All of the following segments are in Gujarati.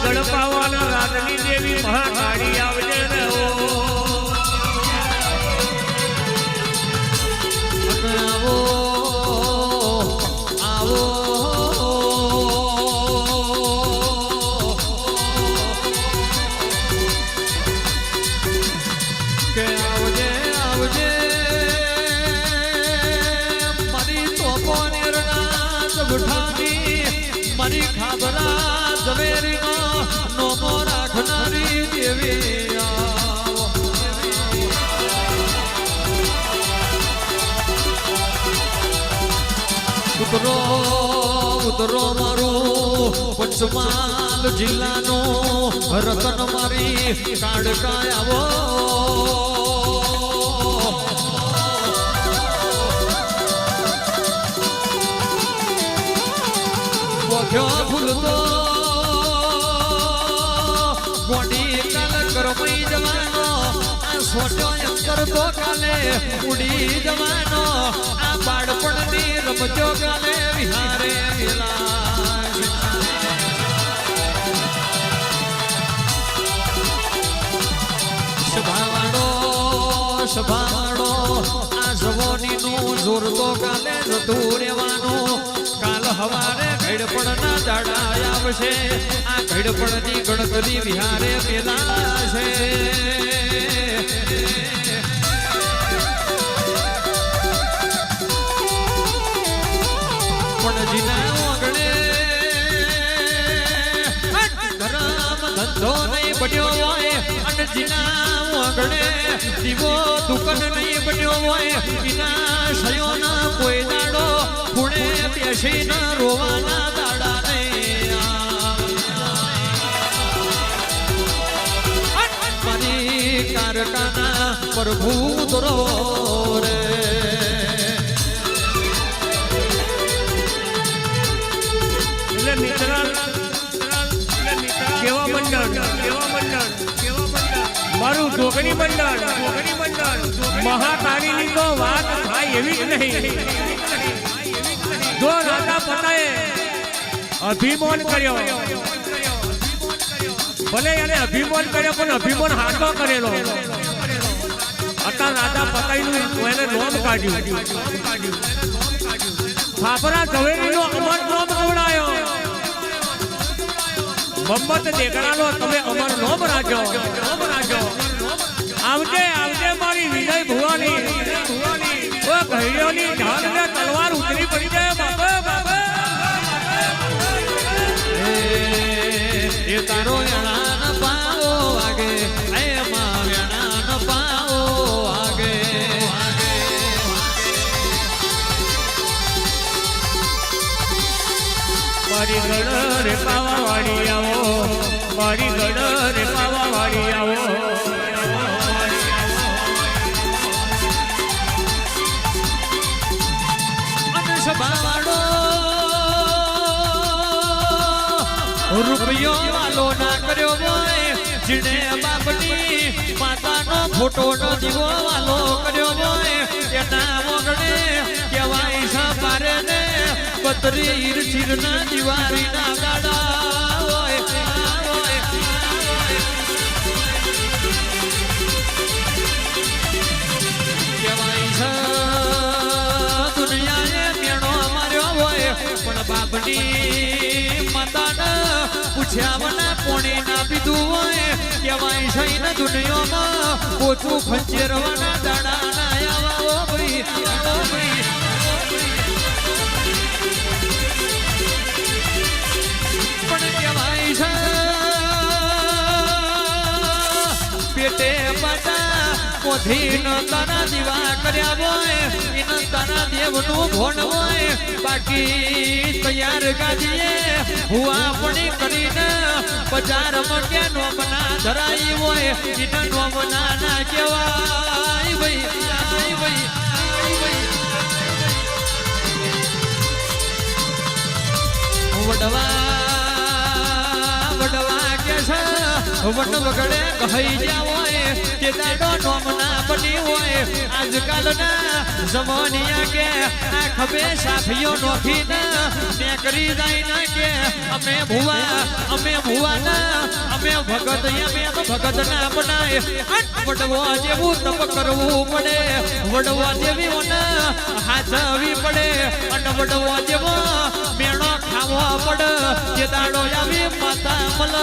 મારી ગળપાવાના રાતની દેવી મહાકાળી આવજે આવો આવો. આવજે આવજે. મારી તોપોની રણા જગઠાની મારી ખાબરા ઝવેરીનો નોમો રાખનારી દેવી ઉતરો ઉતરો મારું પંચમહાલ જિલ્લાનું રતન મારી આવો. ફૂલતો ગોડી કાલ કરમઈ જવાનો, આ સોટ્યો અંતર કાલે ઉડી જવાનો, આ બાળપણની રમજો કાલે વિહારે વિલાસ સભાવાળો આ જવાનીનું જોર તો કાલે જતું રહેવાનું. હવારે ઘડપણના દાડા આવશે. આ ઘડપણની ગણતરી વિહારે પેલા છે ધંધો નહીં પડ્યો હોય. જીના ઓગણે દીવો દુકાન નહીં બન્યો હોય વિના શયોના કોઈ દાડો પુણે બેસીને રોવાના દાડા પ્રભુ રે. મારું મંડળ મહાકાળીની તો વાત થાય એવી જ નહીં. જો રાજા પતાએ અભિમાન કર્યો. ભલે એને અભિમાન કર્યો, પણ અભિમાન હાથો કરેલો. અત્યારે રાજા પતાઈનું એને નોમ કાઢ્યું. ફાફરા ઝવેરીનો અમર નોમ ખવડાયો મમ્મત દેગડાનો તમે અમર નોમ રાખ્યો નોમ રાખ્યો આવજે આવજે મારી જીણે બાપની માતાનો ફોટો નો દીવો વાલો કર્યો હોય, એના મોગણે કહેવાય સાપારે ને પતરી ઈર ચીર ના દિવાળી ના ગાડા દુનિયાએ મેળો માર્યો હોય, પણ બાપની માતાને વના કોણી ના પીધું હોય કેવાય છે ને દુનિયામાં ઓછું ખંચેરવાના દાડા ના આવા ભાઈ પાટા કોથી દીવા કર્યા હોય ઇન દેવનું ભોણ હોય. બાકી તૈયાર ગાડીએ હુઆ પડી કરીને બજારમાં કે નોમના ધરાઈ હોય. ઇન નોમના ના કહેવાય, ભાઈ ભાઈ ભાઈ. વડવા વન વગડે કહી હોય કે દાડો નોમના બની હોય. આજકાલના જમાનિયા કે આ ખભે સાફીઓ નોખી ના ને કરી જાય ના કે અમે ભુવા અમે ભુવા ના અમે ભગત અમે ભગત ના બનાય વડવા જેવું તપ કરવું પડે. વડવા જેવી ના હાથવી પડે. અને વડવા જેવો મેળો ખાવા પડે. જે દાડો આવી માતા મલ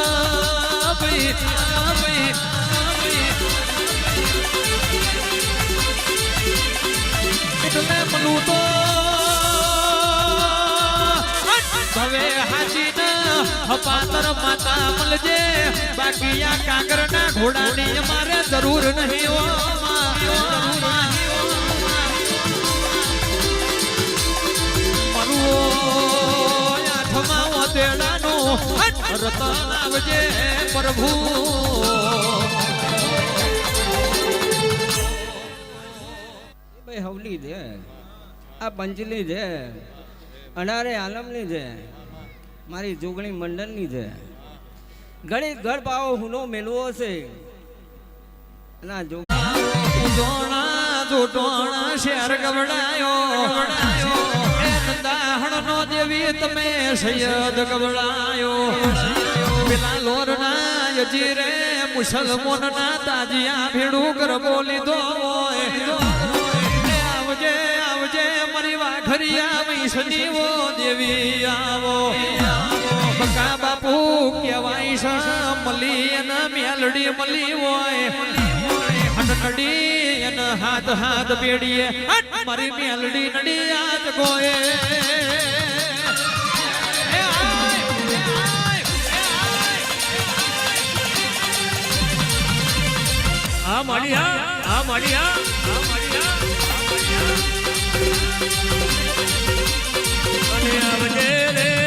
હપાતર માતા મળજે. બાકી આ કાંકર ના ઘોડાની અમારે જરૂર નહીં ઓ રતન આવજે પ્રભુ હવલી છે. આ પંચલી છે. અનારે આલમની છે. મારી જોગણી મંડળની છે. ઘણી ઘર પાવો હુનો મેલવો છે. ના જો જોણા જોટોણા શેર ગવડાયો. દાહણનો દેવી તમે સૈયદ ગવડાયો. પેલા લોરના યજી રે મુસલમાનના તાજિયા ભેડું કર બોલી દો વાઘરિયા વૈષ્ણવી દેવી આવો. બકા બાપુ કહેવાય છે મલી અને મેલડી મલી હોય. નડી અને હાથ હાથ પેડીએ મારી મેલડી નડી હાથ આય. આ હા આ હા આ માડી અને આવજે રે